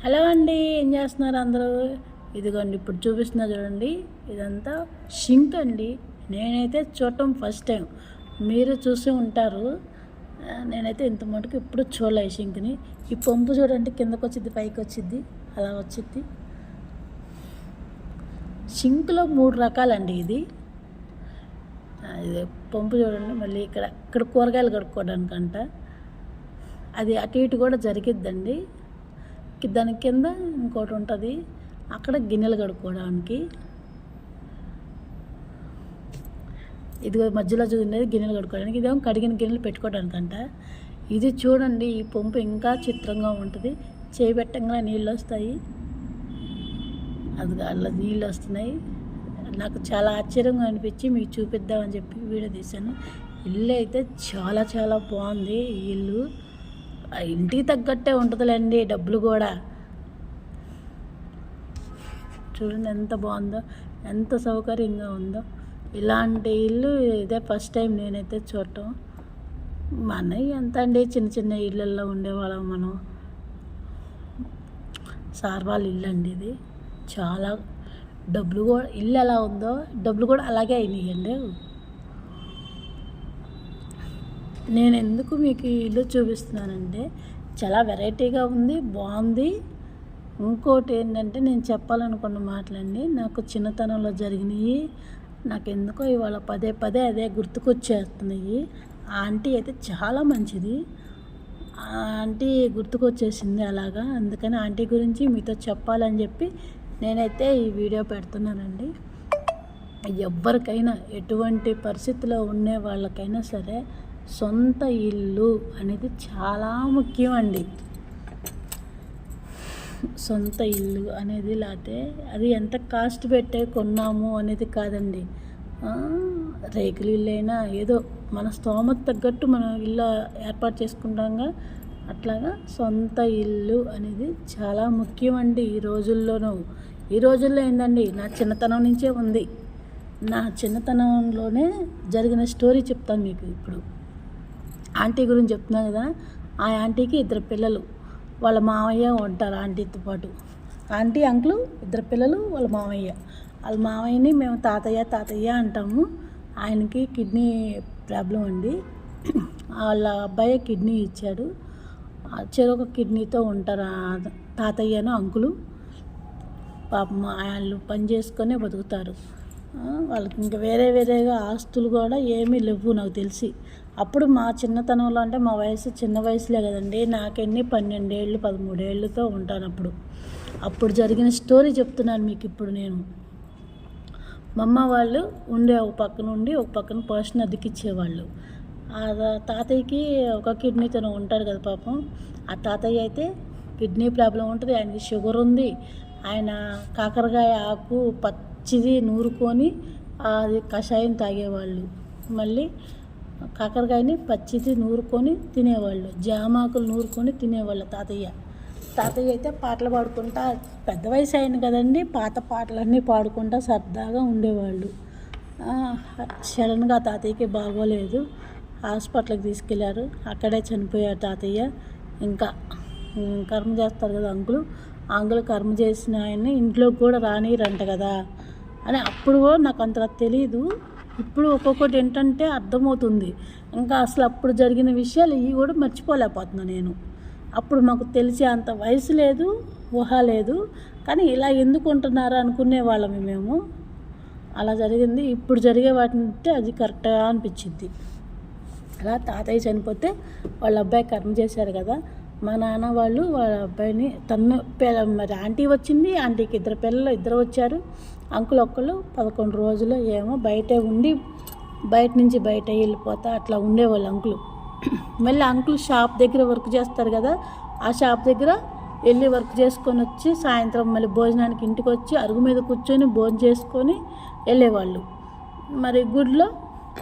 Hello అండి ఏం చేస్తున్నారు అందరూ? ఇదిగోండి ఇప్పుడు చూపిస్తున్నా చూడండి. ఇదంతా షింక్ అండి. నేనైతే చూడటం ఫస్ట్ టైం మీరు చూసి ఉంటారు. నేనైతే ఇంత మటుకు ఇప్పుడు చూడలే ఈ షింక్ని ఈ పంపు చూడండి కిందకు వచ్చింది పైకి వచ్చింది అలా వచ్చింది షింక్లో మూడు రకాలండి ఇది. ఇది పంపు చూడండి మళ్ళీ ఇక్కడ ఇక్కడ కూరగాయలు కడుక్కోవడానికంట. అది అటు ఇటు కూడా జరిగిద్దండి. దాని కింద ఇంకోటి ఉంటుంది. అక్కడ గిన్నెలు కడుక్కోవడానికి. ఇది మధ్యలో చూడేది గిన్నెలు కడుక్కోవడానికి. ఇదేమో కడిగిన గిన్నెలు పెట్టుకోవడానికంట. ఇది చూడండి ఈ పంపు ఇంకా చిత్రంగా ఉంటుంది. చేయి పెట్టంగా నీళ్ళు వస్తాయి. అది అలా నీళ్ళు వస్తున్నాయి. నాకు చాలా ఆశ్చర్యంగా అనిపించి మీకు చూపిద్దామని చెప్పి వీడియో తీశాను. ఇల్లు అయితే చాలా చాలా బాగుంది. ఈ ఇల్లు ఇంటికి తగ్గట్టే ఉంటుందిలేండి డబ్బులు కూడా. చూడండి ఎంత బాగుందో ఎంత సౌకర్యంగా ఉందో. ఇలాంటి ఇల్లు ఇదే ఫస్ట్ టైం నేనైతే చూడటం. మన ఎంత అండి చిన్న చిన్న ఇళ్ళల్లో ఉండేవాళ్ళం మనం. సార్ వాళ్ళ ఇల్లు అండి ఇది. చాలా డబ్బులు కూడా ఇల్లు ఎలా ఉందో డబ్బులు కూడా అలాగే అయినాయండి. నేను ఎందుకు మీకు ఈ ఇల్లు చూపిస్తున్నానంటే చాలా వెరైటీగా ఉంది బాగుంది. ఇంకోటి ఏంటంటే నేను చెప్పాలనుకున్న మాటలండి నాకు చిన్నతనంలో జరిగినాయి నాకు ఎందుకో ఇవాళ పదే పదే అదే గుర్తుకొచ్చేస్తున్నాయి. ఆ ఆంటీ అయితే చాలా మంచిది. ఆ ఆంటీ గుర్తుకొచ్చేసింది అలాగా అందుకని ఆంటీ గురించి మీతో చెప్పాలని చెప్పి నేనైతే ఈ వీడియో పెడుతున్నానండి. ఎవరికైనా ఎటువంటి పరిస్థితిలో ఉండే వాళ్ళకైనా సరే సొంత ఇల్లు అనేది చాలా ముఖ్యం అండి సొంత ఇల్లు అనేది లేకపోతే అది ఎంత కాస్ట్ పెట్టే కొన్నాము అనేది కాదండి. రేకులు ఇల్లు అయినా ఏదో మన స్తోమత తగ్గట్టు మనం ఇల్లు ఏర్పాటు చేసుకుంటాంగా అట్లాగా సొంత ఇల్లు అనేది చాలా ముఖ్యం అండి ఈ రోజుల్లోనూ. ఈ రోజుల్లో ఏందండి నా చిన్నతనం నుంచే ఉంది. నా చిన్నతనంలోనే జరిగిన స్టోరీ చెప్తాను మీకు ఇప్పుడు. ఆంటీ గురించి చెప్తున్నాను కదా ఆ ఆంటీకి ఇద్దరు పిల్లలు వాళ్ళ మామయ్య ఉంటారు ఆంటీతో పాటు. ఆంటీ అంకులు ఇద్దరు పిల్లలు వాళ్ళ మామయ్య. వాళ్ళ మామయ్యని మేము తాతయ్య తాతయ్య అంటాము. ఆయనకి కిడ్నీ ప్రాబ్లం అండి. వాళ్ళ అబ్బాయి కిడ్నీ ఇచ్చాడు. చెరొక కిడ్నీతో ఉంటారు తాతయ్యను అంకులు. పాపం వాళ్ళు పని చేసుకొని బతుకుతారు. వాళ్ళకి ఇంకా వేరే వేరేగా ఆస్తులు కూడా ఏమీ లేవు నాకు తెలిసి. అప్పుడు మా చిన్నతనంలో అంటే మా వయసు చిన్న వయసులే కదండి. నాకెన్ని పన్నెండేళ్ళు పదమూడేళ్ళతో ఉంటాను అప్పుడు. అప్పుడు జరిగిన స్టోరీ చెప్తున్నాను మీకు ఇప్పుడు నేను. మా అమ్మ వాళ్ళు ఉండే ఒక పక్కన ఉండి ఒక పక్కన పర్సన్ అద్దెకిచ్చేవాళ్ళు. ఆ తాతయ్యకి ఒక కిడ్నీతో ఉంటారు కదా పాపం. ఆ తాతయ్య అయితే కిడ్నీ ప్రాబ్లం ఉంటుంది. ఆయనకి షుగర్ ఉంది. ఆయన కాకరకాయ ఆకు పచ్చిది నూరుకొని అది కషాయం తాగేవాళ్ళు. మళ్ళీ కాకరకాయని పచ్చిది నూరుకొని తినేవాళ్ళు. జామాకులు నూరుకొని తినేవాళ్ళు తాతయ్య. తాతయ్య అయితే పాటలు పాడుకుంటా పెద్ద వయసు అయింది కదండి. పాత పాటలన్నీ పాడుకుంటా సరదాగా ఉండేవాళ్ళు. సడన్గా తాతయ్యకి బాగోలేదు. హాస్పిటల్కి తీసుకెళ్ళారు. అక్కడే చనిపోయారు తాతయ్య. ఇంకా కర్మ చేస్తారు కదా అంకులు. అంకులు కర్మ చేసిన ఆయన్ని ఇంట్లోకి కూడా రానిరంట కదా. అని అప్పుడు నాకు అంతగా తెలియదు ఇప్పుడు ఒక్కొక్కటి ఏంటంటే అర్థమవుతుంది. ఇంకా అసలు అప్పుడు జరిగిన విషయాలు ఇవి కూడా మర్చిపోలేకపోతున్నాను నేను. అప్పుడు మాకు తెలిసే అంత వయసు లేదు ఊహ లేదు. కానీ ఇలా ఎందుకు ఉంటున్నారా అనుకునే వాళ్ళమే మేము. అలా జరిగింది. ఇప్పుడు జరిగే వాటిని అది కరెక్ట్గా అనిపించింది అలా తాతయ్య చనిపోతే వాళ్ళ అబ్బాయి కర్మ చేశారు కదా. మా నాన్న వాళ్ళు వాళ్ళ అబ్బాయిని తను పిల్ల మరి ఆంటీ వచ్చింది ఆంటీకి ఇద్దరు పిల్లలు ఇద్దరు వచ్చారు. అంకుల్ ఒక్కళ్ళు పదకొండు రోజులు ఏమో బయటే ఉండి బయట నుంచి బయట వెళ్ళిపోతా అట్లా ఉండేవాళ్ళు అంకులు. మళ్ళీ అంకుల్ షాప్ దగ్గర వర్క్ చేస్తారు కదా ఆ షాప్ దగ్గర వెళ్ళి వర్క్ చేసుకొని వచ్చి సాయంత్రం మళ్ళీ భోజనానికి ఇంటికి వచ్చి అరుగు మీద కూర్చొని భోజనం చేసుకొని వెళ్ళేవాళ్ళు. మరి గుడిలో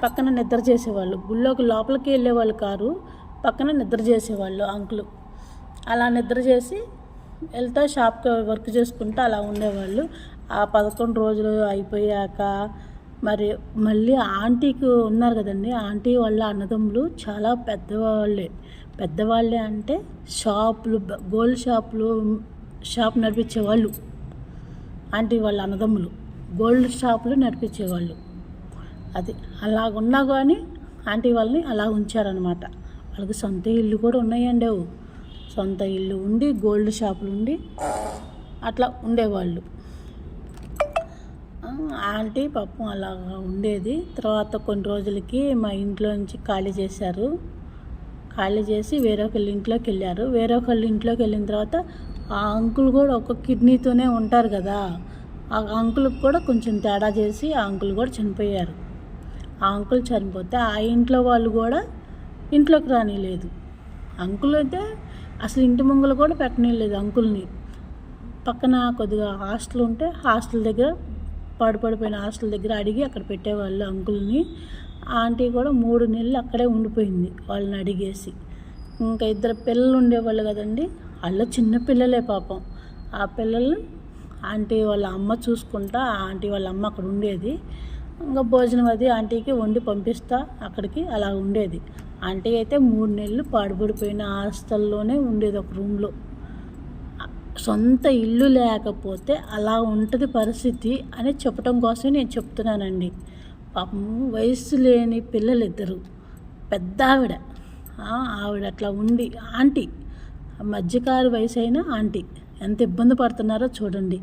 పక్కన నిద్ర చేసేవాళ్ళు. గుళ్ళోకి లోపలికి వెళ్ళేవాళ్ళు కారు పక్కన నిద్ర చేసేవాళ్ళు అంకులు. అలా నిద్ర చేసి వెళ్తా షాప్కి వర్క్ చేసుకుంటూ అలా ఉండేవాళ్ళు. ఆ పదకొండు రోజులు అయిపోయాక మరి మళ్ళీ ఆంటీకి ఉన్నారు కదండి. ఆంటీ వాళ్ళ అన్నదమ్ములు చాలా పెద్దవాళ్ళే. పెద్దవాళ్ళే అంటే షాపులు గోల్డ్ షాపులు షాప్ నడిపించేవాళ్ళు. ఆంటీ వాళ్ళ అన్నదమ్ములు. గోల్డ్ షాపులు నడిపించేవాళ్ళు. అది అలాగున్నా కానీ ఆంటీ వాళ్ళని అలా ఉంచారనమాట వాళ్ళకి సొంత ఇల్లు కూడా ఉన్నాయండి సొంత ఇల్లు ఉండి గోల్డ్ షాపులు ఉండి అట్లా ఉండేవాళ్ళు. ఆంటీ పాపం అలాగా ఉండేది. తర్వాత కొన్ని రోజులకి మా ఇంట్లో నుంచి ఖాళీ చేశారు. ఖాళీ చేసి వేరొకళ్ళ ఇంట్లోకి వెళ్ళారు. వేరే ఇంట్లోకి వెళ్ళిన తర్వాత ఆ అంకుల్ కూడా ఒక కిడ్నీతోనే ఉంటారు కదా. ఆ అంకుల్కి కూడా కొంచెం తేడా చేసి ఆ అంకుల్ కూడా చనిపోయారు. ఆ అంకుల్ చనిపోతే ఆ ఇంట్లో వాళ్ళు కూడా ఇంట్లోకి రానిలేదు. అంకుల్ అయితే అసలు ఇంటి ముంగలు కూడా పెట్టనీయలేదు అంకుల్ని. పక్కన కొద్దిగా హాస్టల్ ఉంటే హాస్టల్ దగ్గర పాడుపడిపోయిన హాస్టల్ దగ్గర అడిగి అక్కడ పెట్టేవాళ్ళు అంకుల్ని. ఆంటీ కూడా మూడు నెలలు అక్కడే ఉండిపోయింది వాళ్ళని అడిగేసి. ఇంకా ఇద్దరు పిల్లలు ఉండేవాళ్ళు కదండి వాళ్ళు చిన్న పిల్లలే పాపం. ఆ పిల్లలు ఆంటీ వాళ్ళ అమ్మ చూసుకుంటా ఆ ఆంటీ వాళ్ళ అమ్మ అక్కడ ఉండేది. ఇంకా భోజనం అది ఆంటీకి వండి పంపిస్తా అక్కడికి అలా ఉండేది. ఆంటీ అయితే మూడు నెలలు పాడుపడిపోయిన హాస్టల్లోనే ఉండేది ఒక రూమ్లో. సొంత ఇల్లు లేకపోతే అలా ఉంటుంది పరిస్థితి అని చెప్పడం కోసం నేను చెప్తున్నానండి. పాపం వయసు లేని పిల్లలు ఇద్దరు పెద్ద ఆవిడ. ఆవిడ అట్లా ఉండి ఆంటీ మధ్యకారు వయసు అయిన ఆంటీ ఎంత ఇబ్బంది పడుతున్నారో చూడండి.